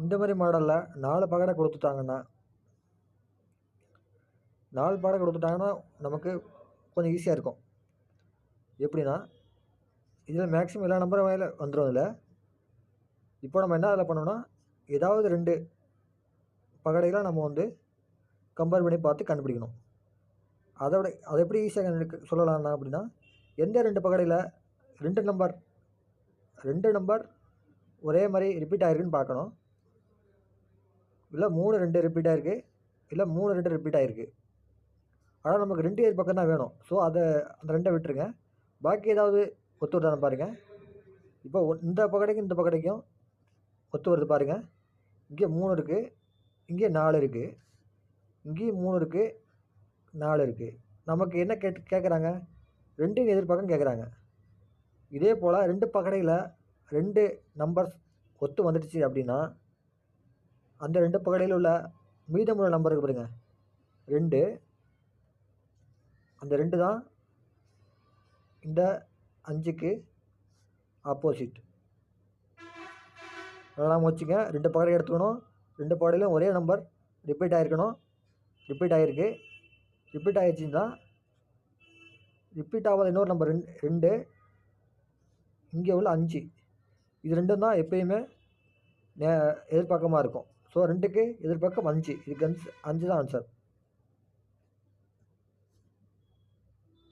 இந்த மாதிரி மாடலில் நாலு பகடை கொடுத்துட்டாங்கன்னா நாலு பகடை கொடுத்துட்டாங்கன்னா நமக்கு கொஞ்சம் ஈஸியாக இருக்கும். எப்படின்னா இதில் மேக்ஸிமம் எல்லா நம்பரும் வகையில் வந்துடும் இதில். இப்போ நம்ம என்ன அதில் பண்ணோம்னா ஏதாவது ரெண்டு பகடைகளை நம்ம வந்து கம்பேர் பண்ணி பார்த்து கண்டுபிடிக்கணும். அதோட அதை எப்படி ஈஸியாக சொல்லலாம்னா அப்படின்னா எந்த ரெண்டு பகடையில் ரெண்டு நம்பர் ரெண்டு நம்பர் ஒரே மாதிரி ரிப்பீட் ஆகிருக்குன்னு பார்க்கணும். இல்லை மூணு ரெண்டு ரிப்பீட்டாக இருக்குது இல்லை மூணு ரெண்டு ரிப்பீட்டாக இருக்குது ஆனால் நமக்கு ரெண்டு ஏர் பக்கம் தான் வேணும். ஸோ அதை அந்த ரெண்டை விட்டுருங்க. பாக்கி ஏதாவது ஒத்து வருதான்னு பாருங்கள் இப்போ ஒன்- இந்த பக்கடைக்கும் இந்த பக்கடைக்கும் ஒத்து வருது பாருங்கள் இங்கே மூணு இருக்குது இங்கே நாலு இருக்குது இங்கேயும் மூணு இருக்குது நாலு இருக்குது நமக்கு என்ன கேட்டு கேட்குறாங்க ரெண்டு எதிர்பக்கம் கேட்குறாங்க இதே போல் ரெண்டு பக்கடையில் ரெண்டு நம்பர்ஸ் ஒத்து வந்துடுச்சு அப்படின்னா அந்த ரெண்டு பகடையில் உள்ள மீதமுள்ள நம்பர் இருக்கு பாருங்க. ரெண்டு. அந்த ரெண்டு தான் இந்த அஞ்சுக்கு ஆப்போசிட் அதெல்லாம் வச்சுங்க ரெண்டு பகடையை எடுத்துக்கணும். ரெண்டு பகடையிலும் ஒரே நம்பர் ரிப்பீட் ஆகிருக்கணும் ரிப்பீட் ஆகிருக்கு ரிப்பீட் ஆகிடுச்சின்னா ரிப்பீட் ஆகாத இன்னொரு நம்பர் ரெண்டு ரெண்டு. இங்கே உள்ள அஞ்சு. இது ரெண்டும் தான் எப்பயுமே நே எதிர்பார்க்கமாக இருக்கும். ஸோ ரெண்டுக்கு எதிர்பக்கம் அஞ்சு. இதுக்கு அஞ்சு அஞ்சு தான் ஆன்சர்